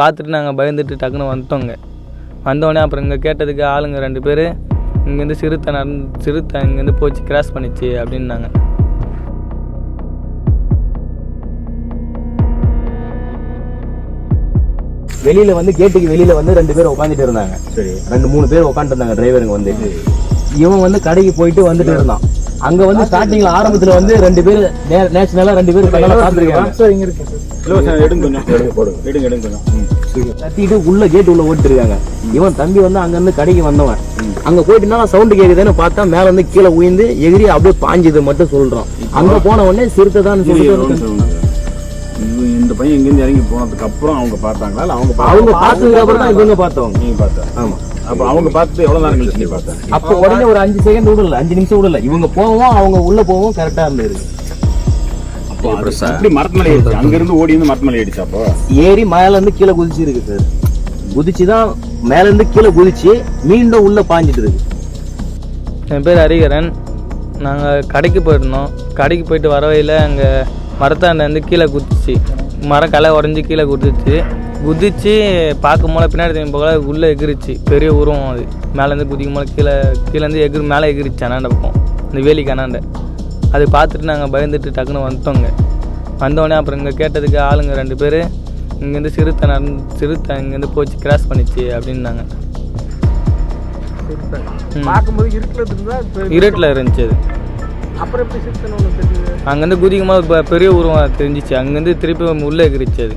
பார்த்துட்டு நாங்கள் பயந்துட்டு டக்குன்னு வந்துட்டோங்க. வந்தோடனே அப்புறம் இங்கே கேட்டதுக்கு ஆளுங்க ரெண்டு பேர் இங்கேருந்து சிறுத்தை நடந்து சிறுத்தை இங்கேருந்து போச்சு கிராஸ் பண்ணிச்சு அப்படின்னாங்க. வெளியில வந்து கேட்டுக்கு வெளியில வந்து ரெண்டு பேர் உட்காந்துட்டு இருந்தாங்க. சரி ரெண்டு மூணு பேர் உட்காந்துட்டு இருந்தாங்க டிரைவருங்க வந்து. இவன் வந்து கடைக்கு போயிட்டு வந்துட்டு இருந்தான். அங்க வந்து ஸ்டார்டிங்ல ஆரம்பத்துல வந்து ரெண்டு பேர் நேஷனலா ரெண்டு பேர். கத்திட்டு உள்ள கேட் உள்ள ஓட்டு இருக்காங்க இவன் தம்பி வந்து அங்க இருந்து கடைக்கு வந்தவன். அங்க போயிட்டுனா சவுண்ட் கேக்குதுன்னு பார்த்தா மேல வந்து கீழே உயிந்து எகிரி அப்படியே பாஞ்சது மட்டும் சொல்றான். அங்க போன உடனே சிறுத்தை தான் சொல்லிட்டு இந்த பையன் இங்கேருந்து இறங்கி போனதுக்கு அப்புறம் அவங்க பார்த்தாங்களா? அவங்க அவங்க? பார்த்ததுக்கு அப்புறம் தான் இவங்க பார்த்தவங்க. நீங்க பார்த்தா? ஆமா. அப்ப அவங்க பார்த்துட்டு எவ்வளவு நேரம் கழிச்சு நீ பார்த்த? அப்போ உடனே ஒரு அஞ்சு செகண்ட் விடல அஞ்சு நிமிஷம் விடல இவங்க போவோம் அவங்க உள்ள போவோம் கரெக்டா இருந்தது. அப்போ அது எப்படி மரத்து ஏறிச்சு? அங்க இருந்து ஓடி வந்து மரத்து மேலே ஏறிச்சு அப்போ? ஏறி மேல இருந்து கீழே குதிச்சு இருக்கு சார் குதிச்சு தான் மேல இருந்து கீழே குதிச்சு மீண்டும் உள்ள பாஞ்சிட்டு இருக்கு. என் பேர் ஹரிகரன். நாங்கள் கடைக்கு போயிருந்தோம். கடைக்கு போயிட்டு வர வழியில் அங்கே மரத்தாண்டேருந்து கீழே குதிச்சு மரம் களை உடஞ்சி கீழே குதிச்சு குதிச்சு பார்க்கும் போல பின்னாடி திரும்பி போகல உள்ளே எகிரிச்சு. பெரிய உருவம் அது. மேலேருந்து குதிக்கும் போல கீழே கீழேருந்து எகிரி மேலே எகிரிச்சு அண்ணாண்ட பக்கம். இந்த வேலிக்கு அண்ணாண்ட அது பார்த்துட்டு நாங்கள் பயந்துட்டு டக்குன்னு வந்துட்டோங்க வந்தோடனே அப்புறம் இங்கே கேட்டதுக்கு ஆளுங்க ரெண்டு பேர் இங்கேருந்து சிறுத்தை நடந்து சிறுத்தை இங்கேருந்து போச்சு கிராஸ் பண்ணிச்சு அப்படின்னாங்க. இருட்டில் இருந்துச்சு அது. அப்புறம் அங்கேருந்து குதிக்கும் போது பெரிய உருவம் தெரிஞ்சிச்சு. அங்கேருந்து திருப்பி உள்ளே எகிரிச்சு அது.